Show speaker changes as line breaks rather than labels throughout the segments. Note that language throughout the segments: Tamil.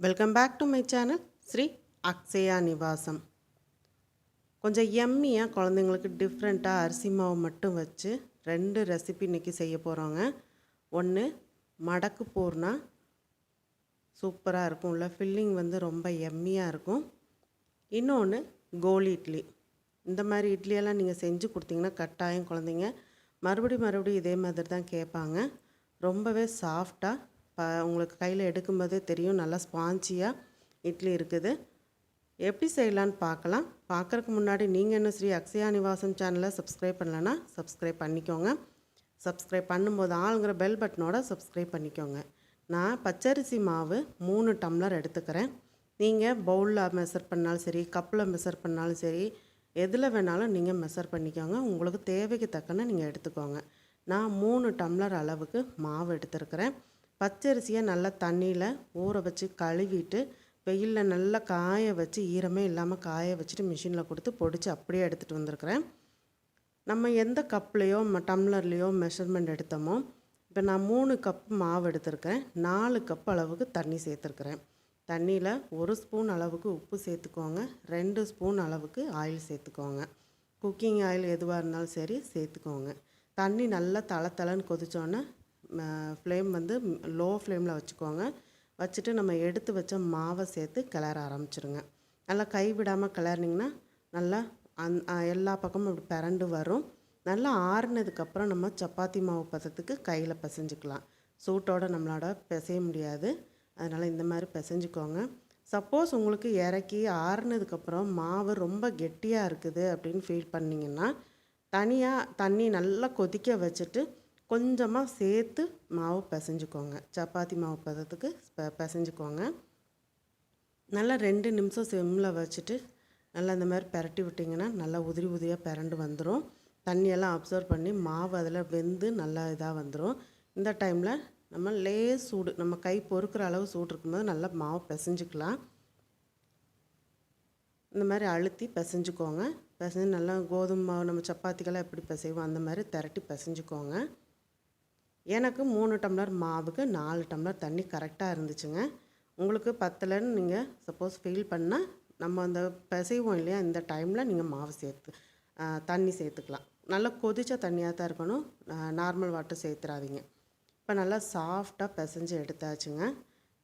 Welcome back to my channel Sri Akshaya Nivasam கொஞ்சம் எம்மியாக குழந்தைங்களுக்கு டிஃப்ரெண்ட்டாக அரிசி மாவு மட்டும் வச்சு ரெண்டு ரெசிபி இன்றைக்கி செய்ய போகிறோங்க ஒன்று மடக்கு பூர்ணா சூப்பராக இருக்கும். உள்ள ஃபில்லிங் வந்து ரொம்ப எம்மியாக இருக்கும். இன்னொன்று கோலி இட்லி. இந்த மாதிரி இட்லியெல்லாம் நீங்கள் செஞ்சு கொடுத்தீங்கன்னா கட்டாயம் குழந்தைங்க மறுபடியும் மறுபடியும் இதே மாதிரி தான் கேட்பாங்க. ரொம்பவே சாஃப்டாக ப உங்களுக்கு கையில் எடுக்கும்போதே தெரியும் நல்லா ஸ்பாஞ்சியாக இட்லி இருக்குது. எப்படி செய்யலான்னு பார்க்கலாம். பார்க்குறக்கு முன்னாடி நீங்கள் என்ன ஸ்ரீ அக்ஷயா நிவாசம் சேனலை சப்ஸ்கிரைப் பண்ணலன்னா சப்ஸ்கிரைப் பண்ணிக்கோங்க. சப்ஸ்கிரைப் பண்ணும்போது ஆளுங்கிற பெல் பட்டனோட சப்ஸ்கிரைப் பண்ணிக்கோங்க. நான் பச்சரிசி மாவு மூணு டம்ளர் எடுத்துக்கிறேன். நீங்கள் பவுலில் மெஷர் பண்ணாலும் சரி கப்பில் மெஷர் பண்ணாலும் சரி எதில் வேணாலும் நீங்கள் மெஷர் பண்ணிக்கோங்க. உங்களுக்கு தேவைக்கு தக்கன நீங்கள் எடுத்துக்கோங்க. நான் மூணு டம்ளர் அளவுக்கு மாவு எடுத்துருக்கிறேன். பச்சரிசியை நல்லா தண்ணியில் ஊற வச்சு கழுவிட்டு வெயிலில் நல்லா காய வச்சு ஈரமே இல்லாமல் காய வச்சுட்டு மிஷினில் கொடுத்து பொடிச்சு அப்படியே எடுத்துகிட்டு வந்திருக்கிறேன். நம்ம எந்த கப்லேயோ டம்ளர்லேயோ மெஷர்மெண்ட் எடுத்தோமோ இப்போ நான் மூணு கப் மாவு எடுத்திருக்கிறேன். நாலு கப் அளவுக்கு தண்ணி சேர்த்துருக்குறேன். தண்ணியில் ஒரு ஸ்பூன் அளவுக்கு உப்பு சேர்த்துக்கோங்க. ரெண்டு ஸ்பூன் அளவுக்கு ஆயில் சேர்த்துக்கோங்க. குக்கிங் ஆயில் எதுவாக இருந்தாலும் சரி சேர்த்துக்கோங்க. தண்ணி நல்லா தள தளன்னு கொதிச்சோன்னே ஃப்ளேம் வந்து லோ ஃப்ளேமில் வச்சுக்கோங்க. வச்சுட்டு நம்ம எடுத்து வச்ச மாவை சேர்த்து கிளற ஆரம்பிச்சிருங்க. நல்லா கை விடாமல் கிளறினீங்கன்னா நல்லா அந் எல்லா பக்கமும் அப்படி பிறண்டு வரும். நல்லா ஆறுனதுக்கப்புறம் நம்ம சப்பாத்தி மாவு பதத்துக்கு கையில் பிசைஞ்சுக்கலாம். சூட்டோடு நம்மளோட பிசைய முடியாது. அதனால் இந்த மாதிரி பிசைஞ்சிக்கோங்க. சப்போஸ் உங்களுக்கு இறக்கி ஆறுனதுக்கப்புறம் மாவு ரொம்ப கெட்டியாக இருக்குது அப்படின்னு ஃபீல் பண்ணிங்கன்னா தனியாக தண்ணி நல்லா கொதிக்க வச்சுட்டு கொஞ்சமாக சேர்த்து மாவு பிசைஞ்சுக்கோங்க. சப்பாத்தி மாவு பதத்துக்கு பிசைஞ்சுக்கோங்க. நல்லா ரெண்டு நிமிஷம் சிம்மில் வச்சுட்டு நல்லா இந்த மாதிரி பரட்டி விட்டிங்கன்னா நல்லா உதிரி உதிரியாக பரண்டு வந்துடும் தண்ணியெல்லாம் அப்சர்வ் பண்ணி மாவு அதில் வெந்து நல்லா இதாக வந்துடும் இந்த டைமில் நம்ம லே சூடு நம்ம கை பொறுக்கிற அளவு சூடு இருக்கும்போது நல்லா மாவு பிசைஞ்சிக்கலாம். இந்த மாதிரி அழுத்தி பிசைஞ்சுக்கோங்க. பிசைஞ்சு நல்லா கோதுமை மாவு நம்ம சப்பாத்திக்கெல்லாம் எப்படி பிசைவோம் அந்த மாதிரி திரட்டி பிசைஞ்சுக்கோங்க. எனக்கு மூணு டம்ளர் மாவுக்கு நாலு டம்ளர் தண்ணி கரெக்டாக இருந்துச்சுங்க. உங்களுக்கு பத்தலைன்னு நீங்கள் சப்போஸ் ஃபீல் பண்ணால் நம்ம அந்த பிசைவோம் இல்லையா இந்த டைமில் நீங்கள் மாவு சேர்த்து தண்ணி சேர்த்துக்கலாம். நல்லா கொதித்த தண்ணியாக தான் இருக்கணும். நார்மல் வாட்டர் சேர்த்துறாதீங்க. இப்போ நல்லா சாஃப்டாக பிசைஞ்சு எடுத்தாச்சுங்க.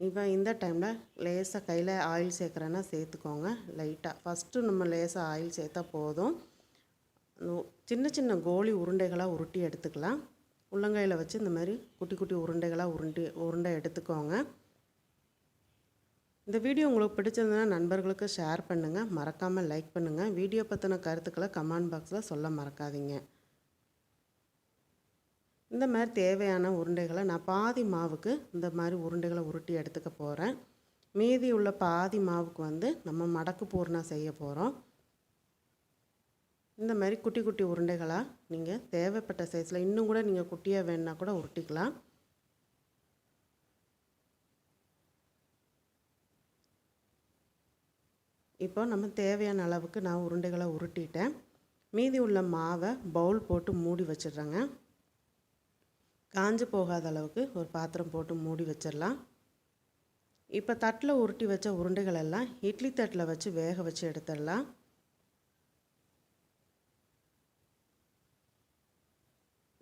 இப்போ இந்த டைமில் லேசாக கையில் ஆயில் சேர்க்குறேன்னா சேர்த்துக்கோங்க லைட்டாக ஃபஸ்ட்டு நம்ம லேசாக ஆயில் சேர்த்தா போதும். சின்ன சின்ன கோழி உருண்டைகளாக உருட்டி எடுத்துக்கலாம். உள்ளங்கையில் வச்சு இந்த மாதிரி குட்டி குட்டி உருண்டைகளாக உருண்டி உருண்டை எடுத்துக்கோங்க. இந்த வீடியோ உங்களுக்கு பிடிச்சிருந்ததுன்னா நண்பர்களுக்கு ஷேர் பண்ணுங்கள் மறக்காமல் லைக் பண்ணுங்கள் வீடியோ பற்றின கருத்துக்களை கமெண்ட் பாக்ஸில் சொல்ல மறக்காதீங்க. இந்த மாதிரி தேவையான உருண்டைகளை நான் பாதி மாவுக்கு இந்த மாதிரி உருண்டைகளை உருட்டி எடுத்துக்க போகிறேன் மீதி உள்ள பாதி மாவுக்கு வந்து நம்ம மடக்கு பூர்ணா செய்ய போகிறோம் இந்த மாதிரி குட்டி குட்டி உருண்டைகளாக நீங்கள் தேவைப்பட்ட சைஸில் இன்னும் கூட நீங்கள் குட்டியாக வேணுன்னா கூட உருட்டிக்கலாம். இப்போ நம்ம தேவையான அளவுக்கு நான் உருண்டைகளை உருட்டிட்டேன். மீதி உள்ள மாவை பவுல் போட்டு மூடி வச்சிடுறேங்க. காஞ்சு போகாத அளவுக்கு ஒரு பாத்திரம் போட்டு மூடி வச்சிடலாம். இப்போ தட்டில் உருட்டி வச்ச உருண்டைகள் எல்லாம் இட்லி தட்டில் வச்சு வேக வச்சு எடுத்துடலாம்.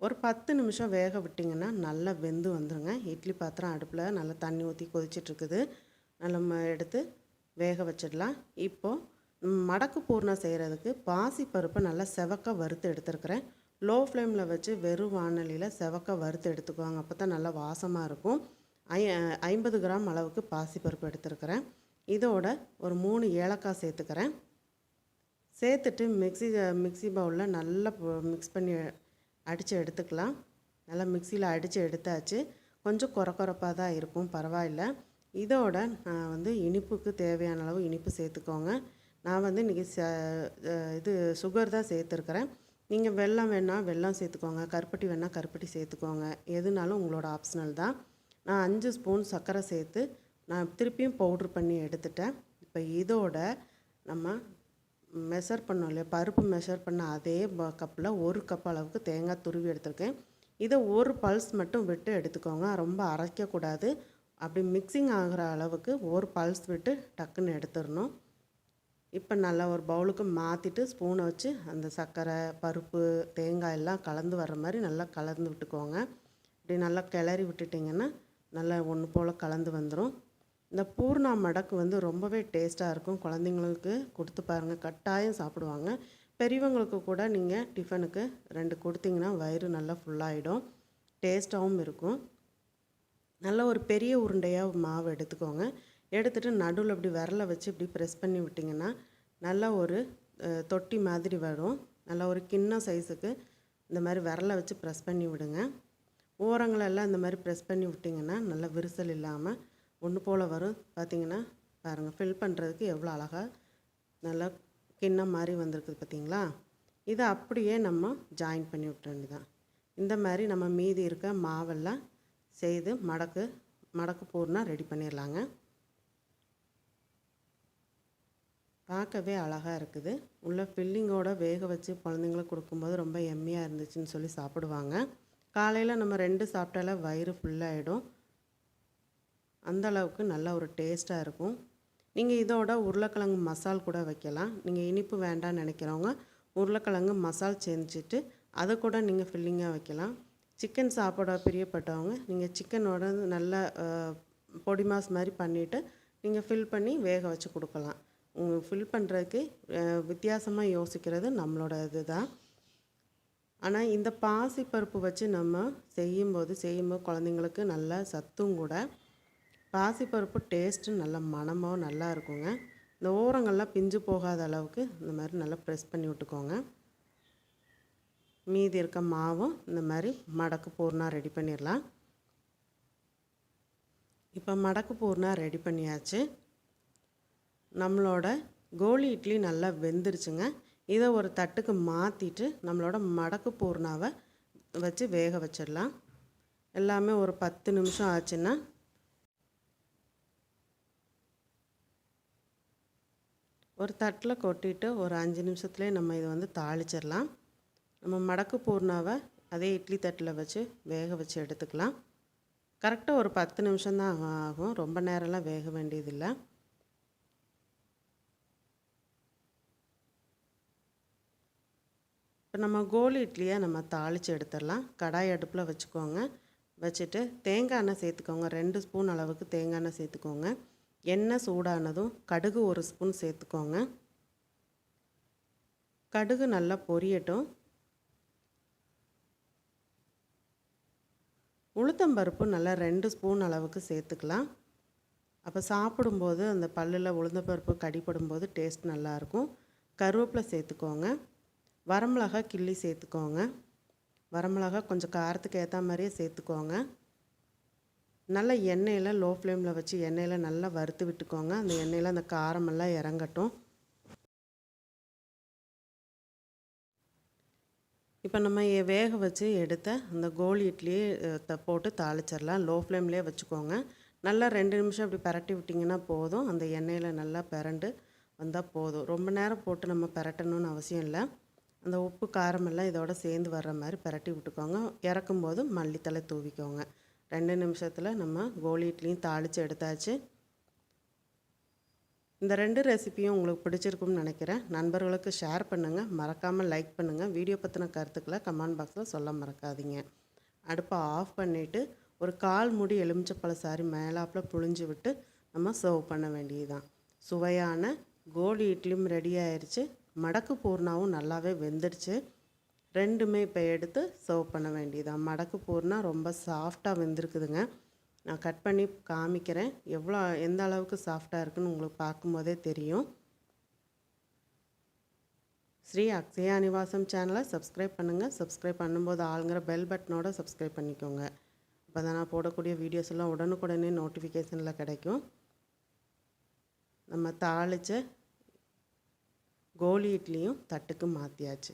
ஒரு பத்து நிமிஷம் வேக விட்டிங்கன்னா நல்லா வெந்து வந்துடுங்க இட்லி பாத்திரம் அடுப்பில் நல்லா தண்ணி ஊற்றி கொதிச்சிட்ருக்குது. நல்லா எடுத்து வேக வச்சிடலாம். இப்போது மடக்கு பூர்ணம் செய்கிறதுக்கு பாசி பருப்பை நல்லா செவக்க வறுத்து எடுத்துருக்கிறேன். லோ ஃப்ளேமில் வச்சு வெறும் வானலியில் செவக்க வறுத்து எடுத்துக்குவாங்க. அப்போ தான் நல்லா வாசமாக இருக்கும். ஐ ஐம்பது கிராம் அளவுக்கு பாசிப்பருப்பு எடுத்துருக்கிறேன். இதோட ஒரு மூணு ஏலக்காய் சேர்த்துக்கிறேன். சேர்த்துட்டு மிக்சி மிக்சி பவுலில் நல்லா மிக்ஸ் பண்ணி அடித்து எடுத்துக்கலாம். நல்லா மிக்சியில் அடித்து எடுத்தாச்சு. கொஞ்சம் குறக்குறப்பாக தான் இருக்கும் பரவாயில்ல. இதோட நான் வந்து இனிப்புக்கு தேவையான அளவு இனிப்பு சேர்த்துக்கோங்க. நான் வந்து இன்றைக்கி ச இது சுகர் தான் சேர்த்துருக்குறேன். நீங்கள் வெல்லம் வேணால் வெல்லம் சேர்த்துக்கோங்க. கருப்பட்டி வேணால் கருப்பட்டி சேர்த்துக்கோங்க. எதுனாலும் உங்களோட ஆப்ஷனல் தான். நான் அஞ்சு ஸ்பூன் சர்க்கரை சேர்த்து நான் திருப்பியும் பவுட்ரு பண்ணி எடுத்துட்டேன். இப்போ இதோட நம்ம மெஷர் பண்ணோம் இல்லையா? பருப்பு மெஷர் பண்ண அதே கப்பில் ஒரு கப் அளவுக்கு தேங்காய் துருவி எடுத்திருக்கேன். இதை ஒரு பல்ஸ் மட்டும் விட்டு எடுத்துக்கோங்க. ரொம்ப அரைக்கக்கூடாது அப்படி மிக்சிங் ஆகிற அளவுக்கு ஒரு பல்ஸ் விட்டு டக்குன்னு எடுத்துடணும். இப்போ நல்லா ஒரு பவுலுக்கு மாற்றிட்டு ஸ்பூனை வச்சு அந்த சர்க்கரை பருப்பு தேங்காய் எல்லாம் கலந்து வர்ற மாதிரி நல்லா கலந்து விட்டுக்கோங்க. இப்படி நல்லா கிளறி விட்டுட்டிங்கன்னா நல்லா ஒன்று போல் கலந்து வந்துடும் இந்த பூர்ணா மடக்கு வந்து ரொம்பவே டேஸ்ட்டாக இருக்கும். குழந்தைங்களுக்கு கொடுத்து பாருங்கள் கட்டாயம் சாப்பிடுவாங்க. பெரியவங்களுக்கு கூட நீங்கள் டிஃபனுக்கு ரெண்டு கொடுத்தீங்கன்னா வயிறு நல்லா ஃபுல்லாகிடும் டேஸ்ட்டாகவும் இருக்கும். நல்ல ஒரு பெரிய உருண்டையாக மாவு எடுத்துக்கோங்க. எடுத்துகிட்டு நடுவில் இப்படி விரலை வச்சு இப்படி ப்ரெஸ் பண்ணி விட்டிங்கன்னா நல்லா ஒரு தொட்டி மாதிரி வரும். நல்லா ஒரு கிண்ணம் சைஸுக்கு இந்த மாதிரி விரலை வச்சு ப்ரெஸ் பண்ணி விடுங்க. ஓரங்களெல்லாம் இந்த மாதிரி ப்ரெஸ் பண்ணி விட்டிங்கன்னா நல்லா விரிசல் இல்லாமல் ஒன்று போல் வரும். பார்த்தீங்கன்னா பாருங்கள் ஃபில் பண்ணுறதுக்கு எவ்வளோ அழகாக நல்லா கிண்ணம் மாதிரி வந்திருக்குது பார்த்தீங்களா இதை அப்படியே நம்ம ஜாயின் பண்ணி விட்ட வேண்டியதான் இந்த மாதிரி நம்ம மீதி இருக்க மாவெல்லாம் செய்து மடக்கு மடக்கு பூர்ணா ரெடி பண்ணிடலாங்க. பார்க்கவே அழகாக இருக்குது. உள்ள ஃபில்லிங்கோட வேக வச்சு குழந்தைங்களுக்கு கொடுக்கும்போது ரொம்ப எம்மியாக இருந்துச்சுன்னு சொல்லி சாப்பிடுவாங்க. காலையில் நம்ம ரெண்டு சாப்பிட்டால வயிறு ஃபுல்லாகிடும் அந்த அளவுக்கு நல்ல ஒரு டேஸ்ட்டாக இருக்கும். நீங்கள் இதோட உருளைக்கிழங்கு மசால் கூட வைக்கலாம். நீங்கள் இனிப்பு வேண்டாம்னு நினைக்கிறவங்க உருளைக்கிழங்கு மசால் செஞ்சுட்டு அதை கூட நீங்கள் ஃபில்லிங்காக வைக்கலாம். சிக்கன் சாப்பாட பிரியப்பட்டவங்க நீங்கள் சிக்கனோட நல்ல பொடி மாஸ் மாதிரி பண்ணிவிட்டு நீங்கள் ஃபில் பண்ணி வேக வச்சு கொடுக்கலாம். உங்களுக்கு ஃபில் பண்ணுறதுக்கு வித்தியாசமாக யோசிக்கிறது நம்மளோட இது தான் ஆனால் இந்த பாசிப்பருப்பு வச்சு நம்ம செய்யும்போது செய்யும்போது குழந்தைங்களுக்கு நல்ல சத்தும் கூட. பாசிப்பருப்பு டேஸ்ட்டு நல்லா மணமாகவும் நல்லா இருக்குங்க. இந்த ஓரங்கள்லாம் பிஞ்சு போகாத அளவுக்கு இந்த மாதிரி நல்லா ப்ரெஸ் பண்ணி விட்டுக்கோங்க. மீதி இருக்க மாவும் இந்த மாதிரி மடக்கு பூர்ணா ரெடி பண்ணிடலாம். இப்போ மடக்கு பூர்ணா ரெடி பண்ணியாச்சு. நம்மளோட கோலி இட்லி நல்லா வெந்துருச்சுங்க. இதை ஒரு தட்டுக்கு மாற்றிட்டு நம்மளோட மடக்கு பூர்ணாவை வச்சு வேக வச்சிடலாம். எல்லாமே ஒரு பத்து நிமிஷம் ஆச்சுன்னா ஒரு தட்டில் கொட்டிட்டு ஒரு அஞ்சு நிமிஷத்துலேயே நம்ம இதை வந்து தாளிச்சிடலாம். நம்ம மடக்கு பூர்ணாவை அதே இட்லி தட்டில் வச்சு வேக வச்சு எடுத்துக்கலாம். கரெக்டாக ஒரு பத்து நிமிஷம்தான் ஆகும். ரொம்ப நேரம்லாம் வேக வேண்டியதில்லை. இப்போ நம்ம கோலி இட்லியை நம்ம தாளித்து எடுத்துடலாம். கடாய் அடுப்பில் வச்சுக்கோங்க. வச்சுட்டு தேங்காய் எண்ணெய் சேர்த்துக்கோங்க. ரெண்டு ஸ்பூன் அளவுக்கு தேங்காய் எண்ணெய் சேர்த்துக்கோங்க. எண்ணெய் சூடானதும் கடுகு ஒரு ஸ்பூன் சேர்த்துக்கோங்க. கடுகு நல்லா பொரியட்டும். உளுத்தம்பருப்பு நல்லா ரெண்டு ஸ்பூன் அளவுக்கு சேர்த்துக்கலாம். அப்போ சாப்பிடும்போது அந்த பல்லில் உளுந்தம்பருப்பு கடிப்படும்போது டேஸ்ட் நல்லாயிருக்கும் கருவேப்பிலை சேர்த்துக்கோங்க. வரமிளகா கிள்ளி சேர்த்துக்கோங்க. வரமிளகா கொஞ்சம் காரத்துக்கு ஏற்ற மாதிரியே சேர்த்துக்கோங்க. நல்லா எண்ணெயில் லோ ஃப்ளேமில் வச்சு எண்ணெயில் நல்லா வறுத்து விட்டுக்கோங்க. அந்த எண்ணெயில் அந்த காரமெல்லாம் இறங்கட்டும். இப்போ நம்ம வேக வச்சு எடுத்த அந்த கோலி இட்லியை த- போட்டு தாளிச்சிடலாம். லோ ஃப்ளேம்லேயே வச்சுக்கோங்க. நல்லா ரெண்டு நிமிஷம் அப்படி பரட்டி விட்டிங்கன்னா போதும். அந்த எண்ணெயில் நல்லா பிரண்டு வந்தால் போதும். ரொம்ப நேரம் போட்டு நம்ம பரட்டணும்னு அவசியம் இல்லை. அந்த உப்பு காரமெல்லாம் இதோட சேர்ந்து வர்ற மாதிரி பிரட்டி விட்டுக்கோங்க. இறக்கும்போது மல்லித்தலை தூவிக்கோங்க. ரெண்டு நிமிஷத்தில் நம்ம கோலி இட்லியும் தாளித்து எடுத்தாச்சு. இந்த ரெண்டு ரெசிபியும் உங்களுக்கு பிடிச்சிருக்கும்னு நினைக்கிறேன். நண்பர்களுக்கு ஷேர் பண்ணுங்கள் மறக்காமல் லைக் பண்ணுங்கள் வீடியோ பற்றின கருத்துக்களை கமெண்ட் பாக்ஸில் சொல்ல மறக்காதீங்க. அடுப்பை ஆஃப் பண்ணிவிட்டு ஒரு கால் முடி எலுமிச்சப்பழ சாரி மேலாப்பில் புழிஞ்சு விட்டு நம்ம சர்வ் பண்ண வேண்டியதுதான். சுவையான கோலி இட்லியும் ரெடி ஆயிடுச்சு மடக்கு பூர்ணாவும் நல்லாவே வெந்துடுச்சு. ரெண்டுமே இப்போ எடுத்து சர்வ் பண்ண வேண்டியதான் மடக்கு பூர்ணா ரொம்ப சாஃப்டாக வெந்திருக்குதுங்க. நான் கட் பண்ணி காமிக்கிறேன். எவ்வளோ எந்த அளவுக்கு சாஃப்டாக இருக்குன்னு உங்களுக்கு பார்க்கும்போதே தெரியும். ஸ்ரீ அக்ஷயா நிவாசம் சேனலை சப்ஸ்கிரைப் பண்ணுங்கள் சப்ஸ்கிரைப் பண்ணும்போது ஆளுங்கிற பெல் பட்டனோட சப்ஸ்கிரைப் பண்ணிக்கோங்க. அப்போ தான் நான் போடக்கூடிய வீடியோஸ் எல்லாம் உடனுக்குடனே நோட்டிஃபிகேஷனில் கிடைக்கும். நம்ம தாளித்த கோலி இட்லியும் தட்டுக்கு மாற்றியாச்சு